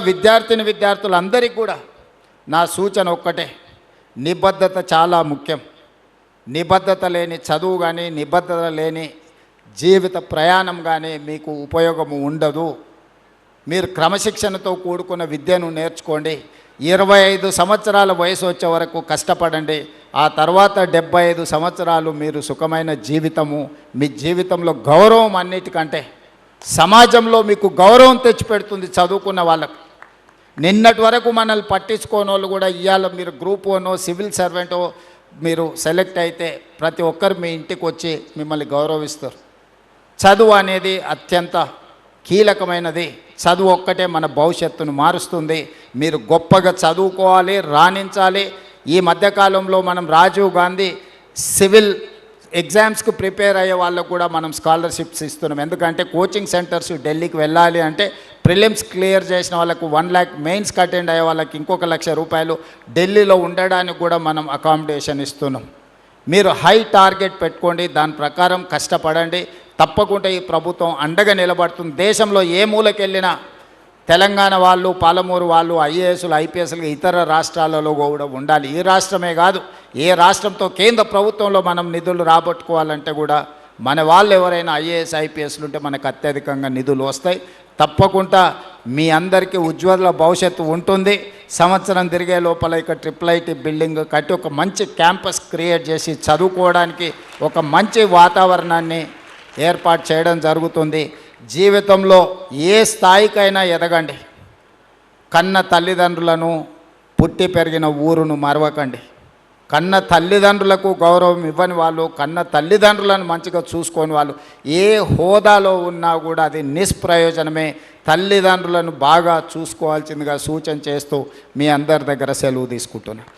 విద్యార్థిని విద్యార్థులందరికీ కూడా నా సూచన ఒక్కటే. నిబద్ధత చాలా ముఖ్యం. నిబద్ధత లేని చదువు కానీ నిబద్ధత లేని జీవిత ప్రయాణం కానీ మీకు ఉపయోగము ఉండదు. మీరు క్రమశిక్షణతో కూడుకున్న విద్యను నేర్చుకోండి. ఇరవై ఐదు సంవత్సరాల వయసు వచ్చే వరకు కష్టపడండి. ఆ తర్వాత డెబ్బై ఐదు సంవత్సరాలు మీరు సుఖమైన జీవితము మీ జీవితంలో గౌరవం అన్నిటికంటే. సమాజంలో మీకు గౌరవం తెచ్చిపెడుతుంది చదువుకున్న వాళ్ళకు. నిన్నటి వరకు మనల్ని పట్టించుకోని వాళ్ళు కూడా ఇవాళ మీరు గ్రూప్ వనో సివిల్ సర్వెంటో మీరు సెలెక్ట్ అయితే ప్రతి ఒక్కరు మీ ఇంటికి వచ్చి మిమ్మల్ని గౌరవిస్తారు. చదువు అనేది అత్యంత కీలకమైనది. చదువు ఒక్కటే మన భవిష్యత్తును మారుస్తుంది. మీరు గొప్పగా చదువుకోవాలి రాణించాలి. ఈ మధ్యకాలంలో మనం రాజీవ్ గాంధీ సివిల్ ఎగ్జామ్స్కి ప్రిపేర్ అయ్యే వాళ్ళకు కూడా మనం స్కాలర్షిప్స్ ఇస్తున్నాం. ఎందుకంటే కోచింగ్ సెంటర్స్ ఢిల్లీకి వెళ్ళాలి అంటే ప్రిలిమ్స్ క్లియర్ చేసిన వాళ్ళకు వన్ ల్యాక్ మెయిన్స్కి అటెండ్ అయ్యే వాళ్ళకి ఇంకొక లక్ష రూపాయలు ఢిల్లీలో ఉండడానికి కూడా మనం అకామిడేషన్ ఇస్తున్నాం. మీరు హై టార్గెట్ పెట్టుకోండి. దాని ప్రకారం కష్టపడండి. తప్పకుండా ఈ ప్రభుత్వం అండగా నిలబడుతుంది. దేశంలో ఏ మూలకెళ్ళినా తెలంగాణ వాళ్ళు పాలమూరు వాళ్ళు ఐఏఎస్లు ఐపీఎస్లు ఇతర రాష్ట్రాలలో కూడా ఉండాలి. ఈ రాష్ట్రమే కాదు ఏ రాష్ట్రంతో కేంద్ర ప్రభుత్వంలో మనం నిధులు రాబట్టుకోవాలంటే కూడా మన వాళ్ళు ఎవరైనా ఐఏఎస్ ఐపీఎస్లు ఉంటే మనకు అత్యధికంగా నిధులు వస్తాయి. తప్పకుండా మీ అందరికీ ఉజ్వల భవిష్యత్తు ఉంటుంది. సంవత్సరం తిరిగే లోపల ఇక ట్రిపుల్ ఐటీ బిల్డింగ్ కట్టి ఒక మంచి క్యాంపస్ క్రియేట్ చేసి చదువుకోవడానికి ఒక మంచి వాతావరణాన్ని ఏర్పాటు చేయడం జరుగుతుంది. జీవితంలో ఏ స్థాయికైనా ఎదగండి. కన్న తల్లిదండ్రులను పుట్టి పెరిగిన ఊరును మరవకండి. కన్న తల్లిదండ్రులకు గౌరవం ఇవ్వని వాళ్ళు కన్న తల్లిదండ్రులను మంచిగా చూసుకోని వాళ్ళు ఏ హోదాలో ఉన్నా కూడా అది నిష్ప్రయోజనమే. తల్లిదండ్రులను బాగా చూసుకోవాల్సిందిగా సూచన చేస్తూ మీ అందరి దగ్గర సెలవు తీసుకుంటున్నాను